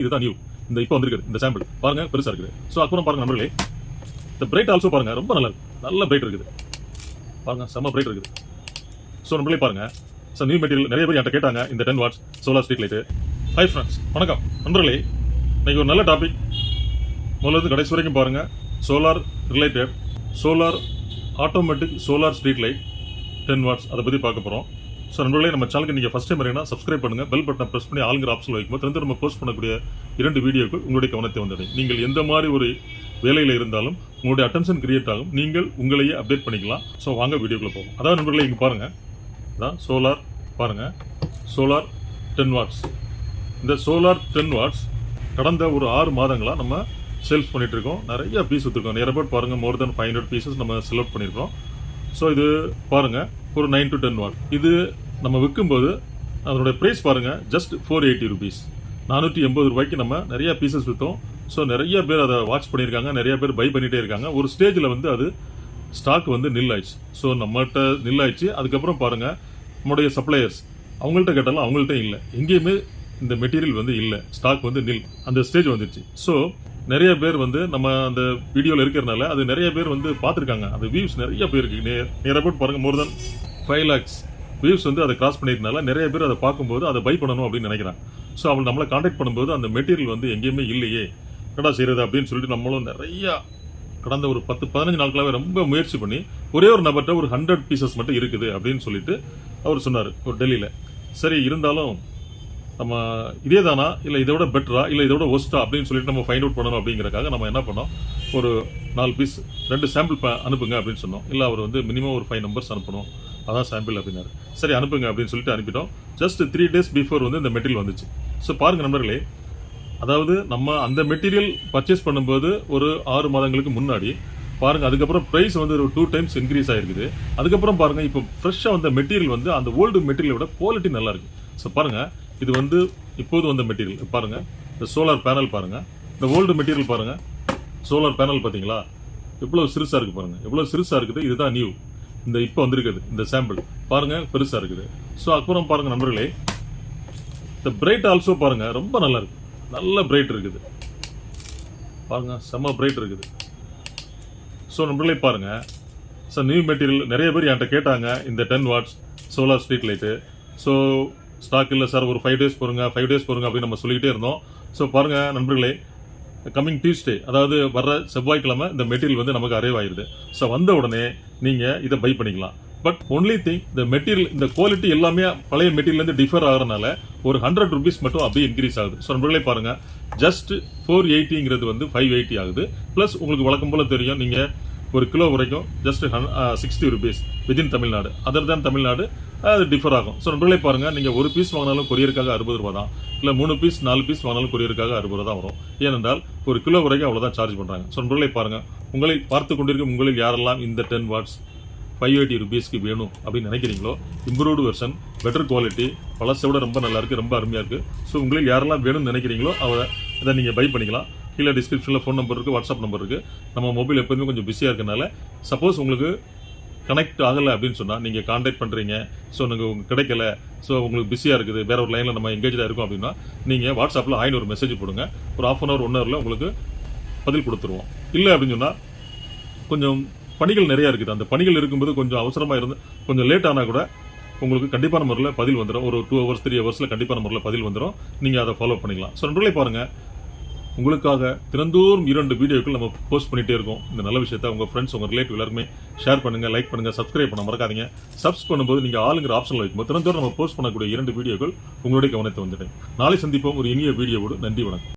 இதுதான் நியூ இந்த இப்போ வந்திருக்கு இந்த சாம்பிள் பாருங்க பெருசா இருக்குது. ஸோ அப்புறம் பாருங்க நண்பர்களே. இந்த பிரைட் ஆல்சோ பாருங்க ரொம்ப நல்லா இருக்கு. நல்ல பிரைட் இருக்குது. பாருங்க செம்ம பிரைட் இருக்குது. ஸோ நண்பர்களே பாருங்க. ஸோ நியூ மெட்டீரியல் நிறைய பேர் என்கிட்ட கேட்டாங்க இந்த ten watts solar street light hi friends வணக்கம். நண்பர்களே இன்னைக்கு ஒரு நல்ல டாபிக் முதல்ல கடைசி வரைக்கும் பாருங்க. Solar related solar automatic solar street light ten watts அதை பற்றி பார்க்க போகிறோம் ஸோ நண்பர்களே நம்ம சேனலுக்கு நீங்கள் ஃபஸ்ட் டைம் வரீங்கன்னா சப்ஸ்கிரைப் பண்ணுங்கள் பெல் பட்டனை ப்ரெஸ் பண்ணி ஆளுங்கிற ஆப்ஷன் வைக்கும்போது திறந்து நம்ம போஸ்ட் பண்ணக்கூடிய இரண்டு வீடியோக்கள் உங்களுடைய கவனத்தை வந்தடையும் நீங்கள் எந்த மாதிரி ஒரு வேலையில் இருந்தாலும் உங்களுடைய அட்டென்ஷன் கிரியேட் ஆகும். நீங்கள் உங்களையே அப்டேட் பண்ணிக்கலாம். ஸோ வாங்க வீடியோக்குள்ளே போகும் அதாவது நண்பர்களே இங்கே பாருங்கள் அதான் சோலார் பாருங்கள் சோலார் டென் வாட்ஸ் இந்த சோலார் டென் வாட்ஸ் கடந்த ஒரு ஆறு மாதங்களாக நம்ம சேல்ஸ் பண்ணிட்டு இருக்கோம். நிறைய பீஸ் வித்துருக்கோம். நியர் அபவுட் பாருங்கள் more than five hundred pieces நம்ம செலக்ட் பண்ணியிருக்கோம் ஸோ இது பாருங்கள் ஒரு நைன் டு டென் வாட் இது நம்ம விற்கும்போது அதனுடைய ப்ரைஸ் பாருங்கள் ஜஸ்ட் ஃபோர் எயிட்டி ருபீஸ் நானூற்றி எண்பது ரூபாய்க்கு நம்ம நிறையா பீசஸ் விற்றோம் ஸோ நிறைய பேர் அதை வாட்ச் பண்ணியிருக்காங்க நிறைய பேர் பை பண்ணிகிட்டே இருக்காங்க. ஒரு ஸ்டேஜில் வந்து அது ஸ்டாக் வந்து நில்லாயிடுச்சு. ஸோ நம்மகிட்ட நில்லாயிடுச்சு. அதுக்கப்புறம் பாருங்கள் நம்முடைய சப்ளையர்ஸ் அவங்கள்ட்ட கேட்டாலும் அவங்கள்ட்ட இல்லை. எங்கேயுமே இந்த மெட்டீரியல் வந்து இல்லை. ஸ்டாக் வந்து நில். அந்த ஸ்டேஜ் வந்துடுச்சு. ஸோ நிறைய பேர் வந்து நம்ம அந்த வீடியோவில் இருக்கிறனால அது நிறைய பேர் வந்து பார்த்துருக்காங்க. அந்த வியூஸ் நிறைய பேருக்கு நியர் அபவுட் பாருங்கள் more than five lakhs views வந்து அதை கிராஸ் பண்ணியிருந்தனால நிறைய பேர் அதை பார்க்கும்போது அதை பை பண்ணணும் அப்படின்னு நினைக்கிறாங்க. ஸோ அவங்க நம்மளை காண்டாக்ட் பண்ணும்போது அந்த மெட்டீரியல் வந்து எங்கேயுமே இல்லையே. கடா செய்கிறது அப்படின்னு சொல்லிட்டு நம்மளும் நிறையா கடந்த ஒரு பத்து பதினஞ்சு நாட்களாகவே ரொம்ப முயற்சி பண்ணி ஒரே ஒரு நபர்கிட்ட ஒரு ஹண்ட்ரட் பீசஸ் மட்டும் இருக்குது அப்படின்னு சொல்லிட்டு அவர் சொன்னார் ஒரு டெல்லியில். சரி இருந்தாலும் நம்ம இதே தானா இல்லை இதை விட பெட்டரா இல்லை இதை விட ஒஸ்டா அப்படின்னு சொல்லிட்டு நம்ம ஃபைண்ட் அவுட் பண்ணணும் அப்படிங்கிறக்காக நம்ம என்ன பண்ணோம்? ஒரு நாலு பீஸ் ரெண்டு சாம்பிள் அனுப்புங்க அப்படின்னு சொன்னோம். இல்லை அவர் வந்து மினிமம் ஒரு ஃபைவ் நம்பர்ஸ் அனுப்பணும். அதான் சாம்பிள் அப்படின்னாரு. சரி அனுப்புங்க அப்படின்னு சொல்லிட்டு அனுப்பிட்டோம். ஜஸ்ட் த்ரீ டேஸ் பிஃபோர் வந்து இந்த மெட்டீரியல் வந்துச்சு. ஸோ பாருங்கள் நண்பர்களே அதாவது நம்ம அந்த மெட்டீரியல் பர்ச்சேஸ் பண்ணும்போது ஒரு ஆறு மாதங்களுக்கு முன்னாடி பாருங்கள் அதுக்கப்புறம் ப்ரைஸ் வந்து ஒரு டூ டைம்ஸ் இன்க்ரீஸ் ஆகிருக்குது அதுக்கப்புறம் பாருங்கள் இப்போ ஃப்ரெஷ்ஷாக வந்த மெட்டீரியல் வந்து அந்த ஓல்டு மெட்டீரியலை விட குவாலிட்டி நல்லாயிருக்கு ஸோ பாருங்கள் இது வந்து இப்போது வந்த மெட்டீரியல் பாருங்கள் இந்த சோலார் பேனல் பாருங்கள் இந்த ஓல்டு மெட்டீரியல் பாருங்கள் சோலார் பேனல் பார்த்தீங்களா? எவ்வளோ சிறுசாக இருக்குது பாருங்கள் எவ்வளோ சிறுசாக இருக்குது. இதுதான் நியூ இந்த இப்போ வந்திருக்குது. இந்த சாம்பிள் பாருங்கள் பெருசாக இருக்குது. ஸோ அப்புறம் பாருங்கள் நண்பர்களே. இந்த பிரைட் ஆல்சோ பாருங்கள் ரொம்ப நல்லாயிருக்கு நல்ல பிரைட் இருக்குது. பாருங்க செம்ம பிரைட் இருக்குது. ஸோ நண்பர்களே பாருங்கள் ஸோ நியூ மெட்டீரியல் நிறைய பேர் என்கிட்ட கேட்டாங்க இந்த ten watts solar street light so stock இல்லை சார் ஒரு ஃபைவ் டேஸ் போருங்க ஃபைவ் டேஸ் போருங்க அப்படின்னு நம்ம சொல்லிக்கிட்டே இருந்தோம். ஸோ பாருங்கள் நண்பர்களே கம்மிங் டியூஸ்டே அதாவது வர்ற செவ்வாய்க்கிழமை இந்த மெட்டீரியல் வந்து நமக்கு அரைவ் ஆயிடுது ஸோ வந்த உடனே நீங்கள் இதை பை பண்ணிக்கலாம். பட் ஒன்லி திங் இந்த மெட்டீரியல் இந்த குவாலிட்டி எல்லாமே பழைய மெட்டீரியல்லேருந்து டிஃபர் ஆகிறனால ஒரு ஹண்ட்ரட் ருபீஸ் மட்டும் அப்படியே இன்க்ரீஸ் ஆகுது. ஸோ நண்பர்களே பாருங்கள் ஜஸ்ட் ஃபோர் எயிட்டிங்கிறது வந்து ஃபைவ் எயிட்டி ஆகுது. ப்ளஸ் உங்களுக்கு வழக்கம் போல தெரியும் நீங்கள் ஒரு கிலோ வரைக்கும் just sixty rupees within Tamil Nadu. Other தான் தமிழ்நாடு அது டிஃபர் ஆகும். ஸோ நண்பர்களே பாருங்கள் நீங்கள் ஒரு பீஸ் வாங்கினாலும் கொரியருக்காக அறுபது ரூபா தான். இல்லை மூணு பீஸ் நாலு பீஸ் வாங்கினாலும் கொரியருக்காக அறுபது ரூபா தான் வரும். ஏனென்றால் ஒரு கிலோ வரைக்கும் அவ்வளோதான் சார்ஜ் பண்ணுறாங்க ஸோ நண்பர்களே பாருங்கள் உங்களை பார்த்து கொண்டிருக்கும் உங்களில் யாரெல்லாம் இந்த டென் வாட்ஸ் ஃபைவ் எயிட்டி ருபீஸ்க்கு வேணும் அப்படின்னு நினைக்கிறீங்களோ இம்ப்ரூவ்டு வெர்ஷன் பெட்டர் குவாலிட்டி பழசை விட ரொம்ப நல்லாயிருக்கு ரொம்ப அருமையாக இருக்குது ஸோ உங்களுக்கு யாரெல்லாம் வேணும்னு நினைக்கிறீங்களோ அவ இதை நீங்கள் பை பண்ணிக்கலாம். கீழே டிஸ்கிரிப்ஷனில் ஃபோன் நம்பர் இருக்குது வாட்ஸ்அப் நம்பர் இருக்குது நம்ம மொபைல் எப்போதுமே கொஞ்சம் பிஸியாக இருக்கனால சப்போஸ் உங்களுக்கு கனெக்ட் ஆகலை அப்படின்னு சொன்னால் நீங்கள் காண்டாக்ட் பண்ணுறீங்க ஸோ நீங்கள் உங்களுக்கு கிடைக்கல. ஸோ உங்களுக்கு பிஸியாக இருக்குது. வேற ஒரு லைனில் நம்ம எங்கேஜாக இருக்கோம் அப்படின்னா நீங்கள் வாட்ஸ்அப்பில் ஆயினூறு மெசேஜ் போடுங்க. ஒரு ஆஃப் அன் ஹவர் ஒன் ஹவரில் உங்களுக்கு பதில் கொடுத்துருவோம். இல்லை அப்படின்னு சொன்னால் கொஞ்சம் பணிகள் நிறையா இருக்குது. அந்த பணிகள் இருக்கும்போது கொஞ்சம் அவசரமாக இருந்து கொஞ்சம் லேட் ஆனால் கூட உங்களுக்கு கண்டிப்பான முறையில் பதில் வந்துடும் ஒரு டூ ஹவர்ஸ் த்ரீ ஹவர்ஸில் கண்டிப்பான முறையில் பதில் வந்துடும் நீங்கள் அதை ஃபாலோ பண்ணிக்கலாம். ஸோ நண்பர்களே பாருங்கள் உங்களுக்காக தினந்தோறும் இரண்டு வீடியோக்கள் நம்ம போஸ்ட் பண்ணிகிட்டே இருக்கோம். இந்த நல்ல விஷயத்த உங்கள் ஃப்ரெண்ட்ஸ் உங்கள் ரிலேட்டிவ் எல்லாருமே ஷேர் பண்ணுங்கள் லைக் பண்ணுங்கள் சப்ஸ்கிரைப் பண்ண மறக்காதீங்க. சப்ஸ் பண்ணும்போது நீங்கள் ஆளுங்கிற ஆப்ஷன்ல வைக்கும்போது தினந்தோறும் நம்ம போஸ்ட் பண்ணக்கூடிய இரண்டு வீடியோக்கள் உங்களுடைய கவனத்தை வந்துட்டேன் நாளை சந்திப்போம் ஒரு இனிய வீடியோவோடு. நன்றி வணக்கம்.